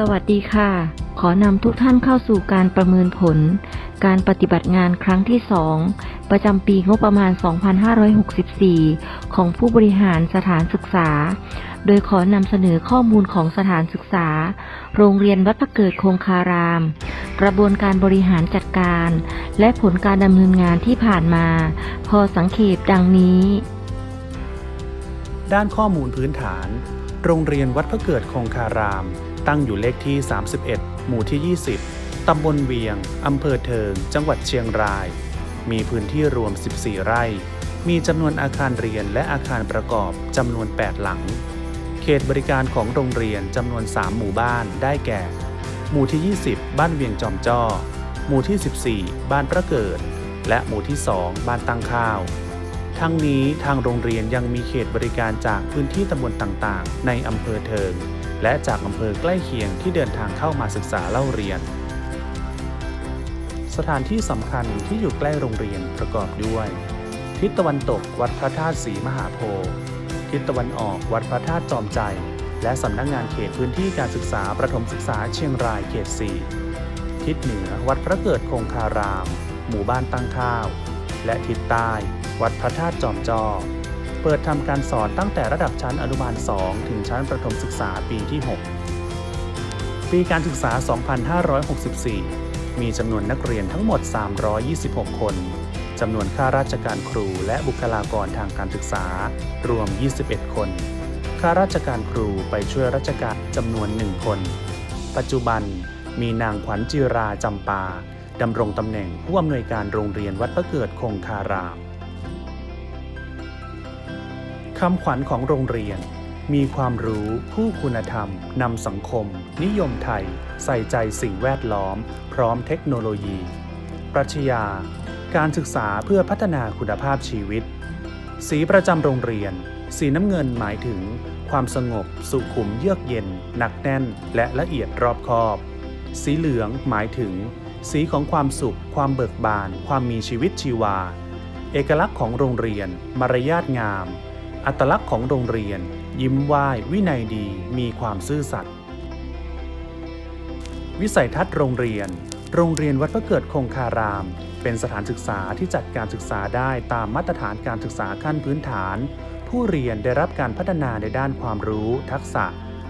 สวัสดีค่ะ ขอนำทุกท่านเข้าสู่การประเมินผล การปฏิบัติงานครั้งที่ 2 ประจำปีงบประมาณ 2564 ของผู้บริหารสถานศึกษา โดยขอนำเสนอข้อมูลของสถานศึกษา โรงเรียนวัดพระเกิดคงคาราม กระบวนการบริหารจัดการ และผลการดำเนินงานที่ผ่านมา พอสังเขปดังนี้ ด้านข้อมูลพื้นฐาน โรงเรียนวัดพระเกิดคงคาราม ตั้งอยู่เลขที่ 31 หมู่ที่ 20 ตำบลเวียง อำเภอเทิง จังหวัดเชียงราย มีพื้นที่รวม 14 ไร่ มีจำนวนอาคารเรียนและอาคารประกอบจำนวน 8 หลัง เขตบริการของโรงเรียนจำนวน 3 หมู่บ้าน ได้แก่ หมู่ที่ 20 บ้านเวียงจอมจ้อ หมู่ที่ 14 บ้านพระเกิด และหมู่ที่ 2 บ้านตั้งข้าวทั้งนี้ทางโรงเรียนยังมีเขตบริการจากพื้นที่ตำบลต่างๆ ในอำเภอเทิง และจากอำเภอใกล้เคียงที่เดินทางเข้ามาศึกษาเล่าเรียน สถานที่สำคัญที่อยู่ใกล้โรงเรียนประกอบด้วย ทิศตะวันตกวัดพระธาตุศรีมหาโพธิ์ทิศตะวันออกวัดพระธาตุจอมใจ และสำนักงงานเขตพื้นที่การศึกษาประถมศึกษาเชียงรายเขต 4 ทิศเหนือวัดพระเกิดคงคาราม หมู่บ้านตั้งข้าว และทิศใต้ วัดพระธาตุจอมจอ เปิดทำการสอนตั้งแต่ระดับชั้นอนุบาล 2 ถึงชั้นประถมศึกษาปีที่ 6 ปีการศึกษา 2564 มีจำนวนนักเรียนทั้งหมด 326 คนจำนวนข้าราชการครูและบุคลากรทางการศึกษารวม 21 คน ข้าราชการครูไปช่วยราชการจำนวน 1 คน ปัจจุบันมีนางขวัญจิราจำปาดำรงตำแหน่งผู้อำนวยการโรงเรียนวัดพระเกิดคงคาราม คำขวัญของโรงเรียน มีความรู้ผู้คุณธรรมนำสังคม นิยมไทย ใส่ใจสิ่งแวดล้อม พร้อมเทคโนโลยี ปรัชญา การศึกษาเพื่อพัฒนาคุณภาพชีวิต สีประจำโรงเรียน สีน้ำเงินหมายถึง ความสงบ สุขุมเยือกเย็น หนักแน่น และละเอียดรอบคอบ สีเหลืองหมายถึง สีของความสุข ความเบิกบาน ความมีชีวิตชีวา เอกลักษณ์ของโรงเรียน มารยาทงาม อัตลักษณ์ของโรงเรียน ยิ้มไหว้วินัยดีมีความซื่อสัตย์วิสัยทัศน์โรงเรียน โรงเรียนวัดพระเกิดคงคาราม เป็นสถานศึกษาที่จัดการศึกษาได้ตามมาตรฐานการศึกษาขั้นพื้นฐาน ผู้เรียนได้รับการพัฒนาในด้านความรู้ ทักษะ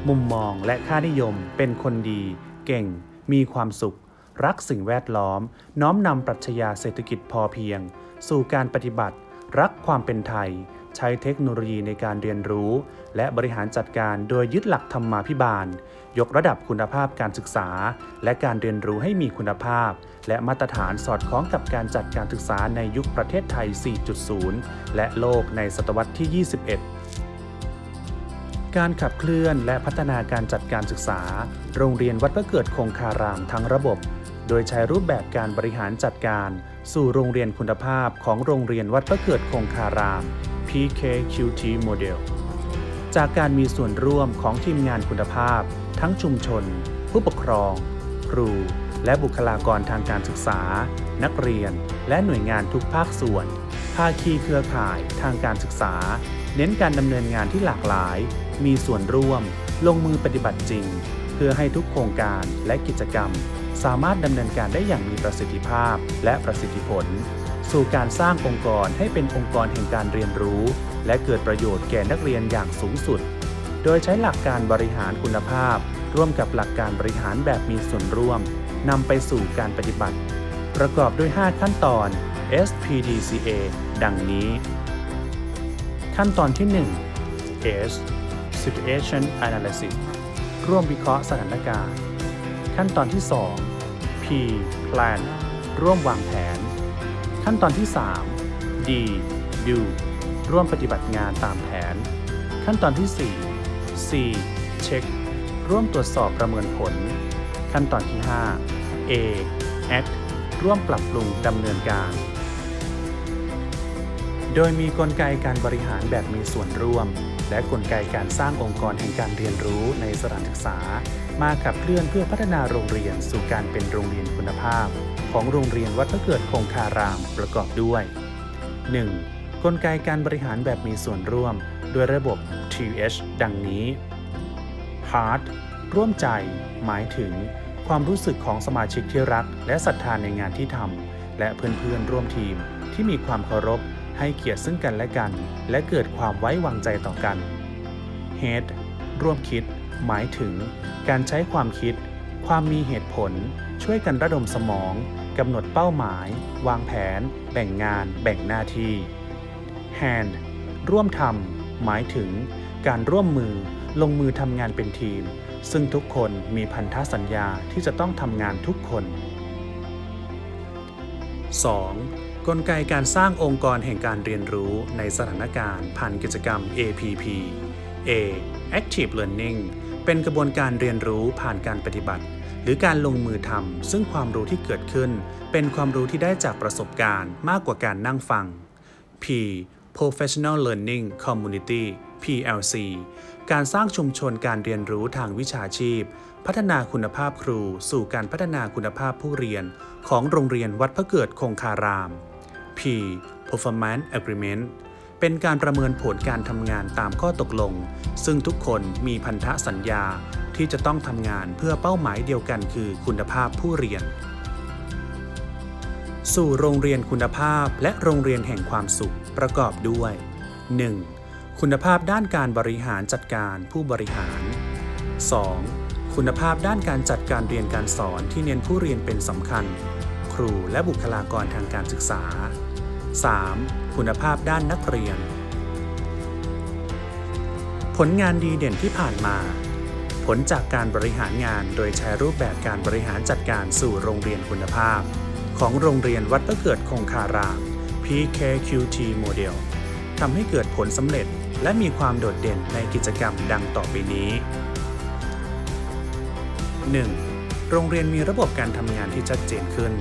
มุมมอง และค่านิยม เป็นคนดี เก่ง มีความสุข รักสิ่งแวดล้อม น้อมนำปรัชญาเศรษฐกิจพอเพียง สู่การปฏิบัติ รักความเป็นไทย ใช้เทคโนโลยีในการเรียนรู้ และบริหารจัดการโดยยึดหลักธรรมาภิบาล ยกระดับคุณภาพการศึกษา และการเรียนรู้ให้มีคุณภาพ และมาตรฐานสอดคล้องกับการจัดการศึกษาในยุคประเทศไทย 4.0 และโลกในศตวรรษที่ 21การขับเคลื่อนและพัฒนาการจัดการศึกษา โรงเรียนวัดพระเกิดคงคารามทั้งระบบ โดยใช้รูปแบบการบริหารจัดการ สู่โรงเรียนคุณภาพของโรงเรียนวัดพระเกิดคงคาราม PKQT Model จากการมีส่วนร่วมของทีมงานคุณภาพ ทั้งชุมชน ผู้ปกครอง ครู และบุคลากรทางการศึกษา นักเรียน และหน่วยงานทุกภาคส่วน ภาคีเครือข่ายทางการศึกษา เน้นการดำเนินงานที่หลากหลาย มีส่วนร่วม ลงมือปฏิบัติจริง เพื่อให้ทุกโครงการและกิจกรรม สามารถดำเนินการได้อย่างมีประสิทธิภาพและประสิทธิผล สู่การสร้างองค์กรให้เป็นองค์กรแห่งการเรียนรู้ และเกิดประโยชน์แก่นักเรียนอย่างสูงสุด โดยใช้หลักการบริหารคุณภาพ ร่วมกับหลักการบริหารแบบมีส่วนร่วมนำไปสู่การปฏิบัติ ประกอบด้วย 5 ขั้นตอน SPDCA ดังนี้ ขั้นตอนที่ 1 S Situation Analysis ร่วมวิเคราะห์สถานการณ์ ขั้นตอนที่ 2 P Plan ร่วมวางแผน ขั้นตอนที่ 3 D Do ร่วมปฏิบัติงานตามแผน ขั้นตอนที่ 4 C Check ร่วมตรวจสอบประเมินผล ขั้นตอนที่ 5 A Act ร่วมปรับปรุงดำเนินการ โดยมีกลไกการบริหารแบบมีส่วนร่วม และกลไกการสร้างองค์กรแห่งการเรียนรู้ในสถานศึกษา มาขับเคลื่อนเพื่อพัฒนาโรงเรียนสู่การเป็นโรงเรียนคุณภาพ ของโรงเรียนวัดพระเกิดคงคารามประกอบด้วย 1. กลไกการบริหารแบบมีส่วนร่วม ด้วยระบบ TH ดังนี้ Heart ร่วมใจ หมายถึง ความรู้สึกของสมาชิกที่รัก และศรัทธาในงานที่ทำและเพื่อนๆร่วมทีม ที่มีความเคารพ ให้เกียรติซึ่งกันและกัน และเกิดความไว้วางใจต่อกัน Head ร่วมคิด หมายถึง การใช้ความคิด ความมีเหตุผล ช่วยกันระดมสมอง กำหนดเป้าหมาย วางแผน แบ่งงาน แบ่งหน้าที่ Hand ร่วมทำหมายถึง การร่วมมือ ลงมือทำงานเป็นทีม ซึ่งทุกคนมีพันธสัญญาที่จะต้องทำงานทุกคน 2. กลไกการสร้างองค์กรแห่งการเรียนรู้ในสถานการณ์ผ่านกิจกรรม APP A Active Learning เป็นกระบวนการเรียนรู้ผ่านการปฏิบัติ หรือการลงมือทำซึ่งความรู้ที่เกิดขึ้น เป็นความรู้ที่ได้จากประสบการณ์มากกว่าการนั่งฟัง P Professional Learning Community PLC การสร้างชุมชนการเรียนรู้ทางวิชาชีพ พัฒนาคุณภาพครู สู่การพัฒนาคุณภาพผู้เรียน ของโรงเรียนวัดพระเกิดคงคาราม P Performance Agreement เป็นการประเมินผลการทำงานตามข้อตกลง ซึ่งทุกคนมีพันธสัญญาที่จะต้องทำงานเพื่อเป้าหมายเดียวกันคือคุณภาพผู้เรียน สู่โรงเรียนคุณภาพและโรงเรียนแห่งความสุขประกอบด้วย 1. คุณภาพด้านการบริหารจัดการผู้บริหาร 2. คุณภาพด้านการจัดการเรียนการสอนที่เน้นผู้เรียนเป็นสำคัญ ครูและบุคลากรทางการศึกษา 3. คุณภาพด้านนักเรียน ผลงานดีเด่นที่ผ่านมา ผลจากการบริหารงานโดยใช้รูปแบบการบริหารจัดการสู่โรงเรียนคุณภาพ ของโรงเรียนวัดพระเกิดคงคาราม PKQT Model ทำให้เกิดผลสำเร็จและมีความโดดเด่นในกิจกรรมดังต่อไปนี้ 1. โรงเรียนมีระบบการทำงานที่ชัดเจนขึ้น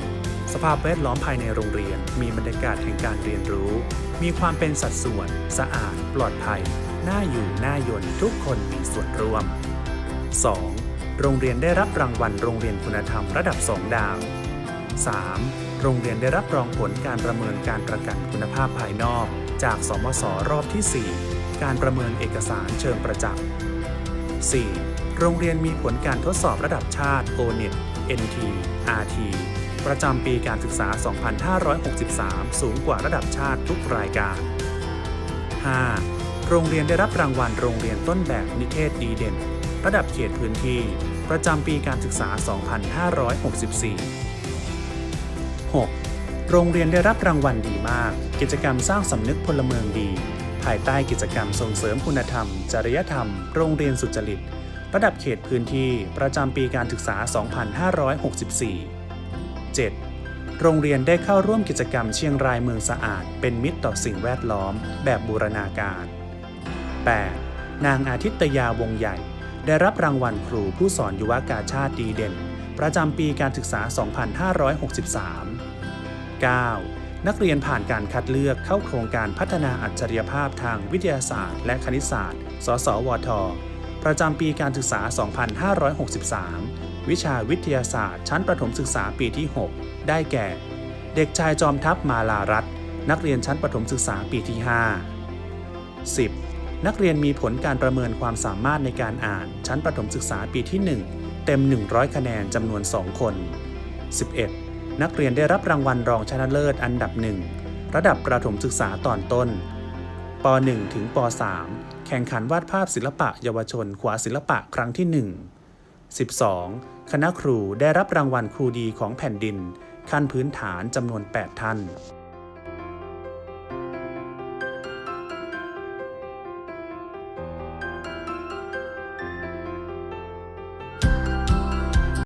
สภาพแวดล้อมภายในโรงเรียน มีบรรยากาศแห่งการเรียนรู้ มีความเป็นสัดส่วน สะอาด ปลอดภัย น่าอยู่น่ายนทุกคนมีส่วนร่วม 2. โรงเรียนได้รับรางวัลโรงเรียนคุณธรรมระดับ 2 ดาว 3. โรงเรียนได้รับรองผลการประเมินการประกันคุณภาพภายนอก จากสมศรอบที่ 4 การประเมินเอกสารเชิงประจักษ์ 4. โรงเรียนมีผลการทดสอบระดับชาติ O-NET NT RT ประจำปีการศึกษา 2563 สูงกว่าระดับชาติทุกรายการ 5. โรงเรียนได้รับรางวัลโรงเรียนต้นแบบนิเทศดีเด่น ระดับเขตพื้นที่ ประจำปีการศึกษา 2564 6. โรงเรียนได้รับรางวัลดีมาก กิจกรรมสร้างสำนึกพลเมืองดี ภายใต้กิจกรรมส่งเสริมคุณธรรม จริยธรรม โรงเรียนสุจริต ระดับเขตพื้นที่ ประจำปีการศึกษา 2564 7. โรงเรียนได้เข้าร่วมกิจกรรมเชียงรายเมืองสะอาด เป็นมิตรต่อสิ่งแวดล้อม แบบบูรณาการ 8. นางอาทิตยาวงใหญ่ ได้รับรางวัลครูผู้สอนยุวกาชาติดีเด่น ประจำปีการศึกษา 2563 9. นักเรียนผ่านการคัดเลือกเข้าโครงการพัฒนาอัจฉริยภาพทางวิทยาศาสตร์ และคณิตศาสตร์ สสวท ประจำปีการศึกษา 2563 วิชาวิทยาศาสตร์ ชั้นประถมศึกษาปีที่ 6 ได้แก่ เด็กชายจอมทัพมาลารัตน์นักเรียนชั้นประถมศึกษาปีที่ 5 10. นักเรียนมีผลการประเมินความสามารถในการอ่านชั้นประถมศึกษาปีที่ 1 เต็ม 100 คะแนนจำนวน 2 คน 11. นักเรียนได้รับรางวัลรองชนะเลิศอันดับหนึ่งระดับประถมศึกษาตอนต้นป .1 ถึงป .3 แข่งขันวาดภาพศิลปะเยาวชนขวาศิลปะครั้งที่ 1 12. คณะครูได้รับรางวัลครูดีของแผ่นดิน ขั้นพื้นฐานจำนวน 8 ท่าน